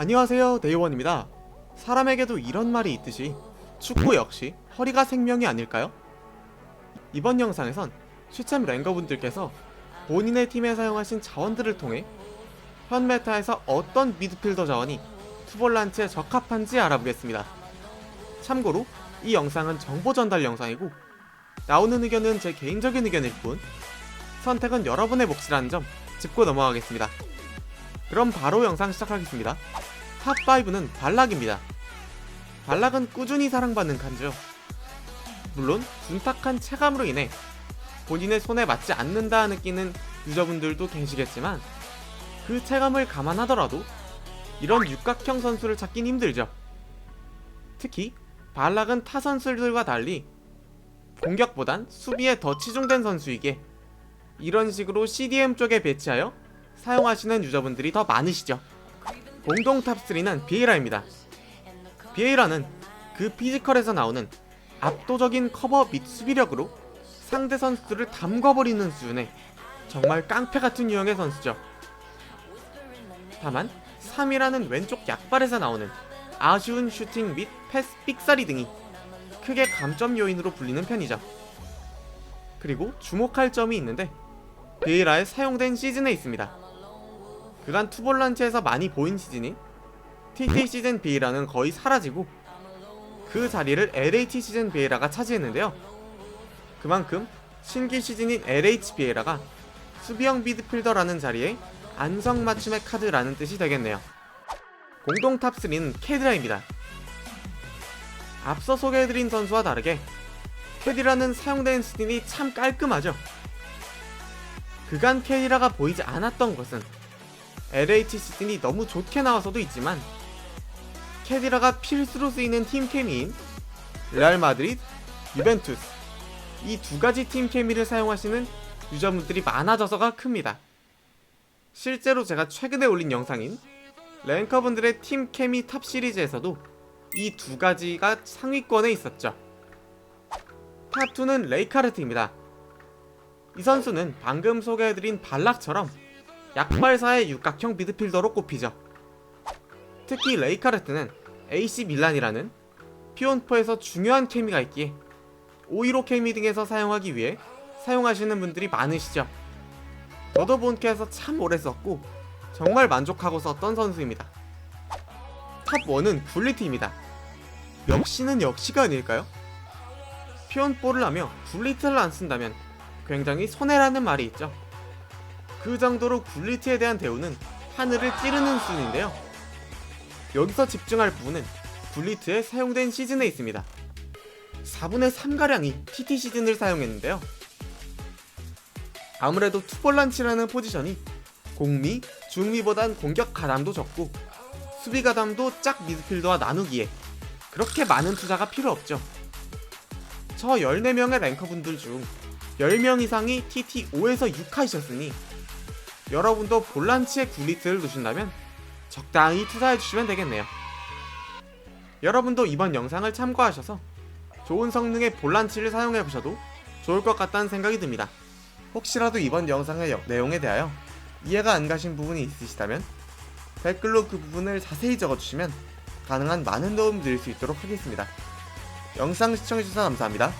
안녕하세요 네이원입니다. 사람에게도 이런 말이 있듯이 축구 역시 허리가 생명이 아닐까요? 이번 영상에선 슈챔 랭거분들께서 본인의 팀에 사용하신 자원들을 통해 현 메타에서 어떤 미드필더 자원이 투볼란치에 적합한지 알아보겠습니다. 참고로 이 영상은 정보 전달 영상이고 나오는 의견은 제 개인적인 의견일 뿐 선택은 여러분의 몫이라는 점 짚고 넘어가겠습니다 그럼 바로 영상 시작하겠습니다. 탑5는 발락입니다. 발락은 꾸준히 사랑받는 칸죠. 물론 둔탁한 체감으로 인해 본인의 손에 맞지 않는다 느끼는 유저분들도 계시겠지만 그 체감을 감안하더라도 이런 육각형 선수를 찾긴 힘들죠. 특히 발락은 타 선수들과 달리 공격보단 수비에 더 치중된 선수이기에 이런 식으로 CDM 쪽에 배치하여 사용하시는 유저분들이 더 많으시죠. 공동 탑3는 비에라입니다. 비에라는 그 피지컬에서 나오는 압도적인 커버 및 수비력으로 상대 선수들을 담궈버리는 수준의 정말 깡패 같은 유형의 선수죠. 다만 3이라는 왼쪽 약발에서 나오는 아쉬운 슈팅 및 패스 삑사리 등이 크게 감점 요인으로 불리는 편이죠. 그리고 주목할 점이 있는데 베이라에 사용된 시즌에 있습니다. 그간 투볼란치에서 많이 보인 시즌인 TT 시즌 베이라는 거의 사라지고 그 자리를 LH 시즌 베이라가 차지했는데요. 그만큼 신규 시즌인 LH 베이라가 수비형 미드필더라는 자리에 안성맞춤의 카드라는 뜻이 되겠네요. 공동 탑3는 캐드라입니다. 앞서 소개해드린 선수와 다르게 캐디라는 사용된 스틴이 참 깔끔하죠. 그간 캐디라가 보이지 않았던 것은 LH 시즌이 너무 좋게 나와서도 있지만 캐디라가 필수로 쓰이는 팀 케미인 레알 마드리드, 유벤투스 이 두 가지 팀 케미를 사용하시는 유저분들이 많아져서가 큽니다. 실제로 제가 최근에 올린 영상인 랭커분들의 팀 케미 탑 시리즈에서도 이 두 가지가 상위권에 있었죠. 탑2는 레이카르트입니다. 이 선수는 방금 소개해드린 발락처럼 약발사의 육각형 미드필더로 꼽히죠. 특히 레이카르트는 AC 밀란이라는 피온포에서 중요한 케미가 있기에 515 케미 등에서 사용하기 위해 사용하시는 분들이 많으시죠. 저도 본캐에서 참 오래 썼고 정말 만족하고 썼던 선수입니다. 탑1은 굴리트입니다. 역시는 역시가 아닐까요? 피온포를 하며 굴리트를 안 쓴다면 굉장히 손해라는 말이 있죠. 그 정도로 굴리트에 대한 대우는 하늘을 찌르는 수준인데요. 여기서 집중할 부분은 굴리트에 사용된 시즌에 있습니다. 4분의 3가량이 TT 시즌을 사용했는데요. 아무래도 투볼란치라는 포지션이 공미, 중미보단 공격 가담도 적고 수비 가담도 짝 미드필더와 나누기에 그렇게 많은 투자가 필요 없죠. 저 14명의 랭커분들 중 10명 이상이 TT5에서 6하이셨으니 여러분도 볼란치에 굴리트를 두신다면 적당히 투자해 주시면 되겠네요. 여러분도 이번 영상을 참고하셔서 좋은 성능의 볼란치를 사용해 보셔도 좋을 것 같다는 생각이 듭니다. 혹시라도 이번 영상의 여- 내용에 대하여 이해가 안 가신 부분이 있으시다면 댓글로 그 부분을 자세히 적어주시면 가능한 많은 도움 드릴 수 있도록 하겠습니다. 영상 시청해주셔서 감사합니다.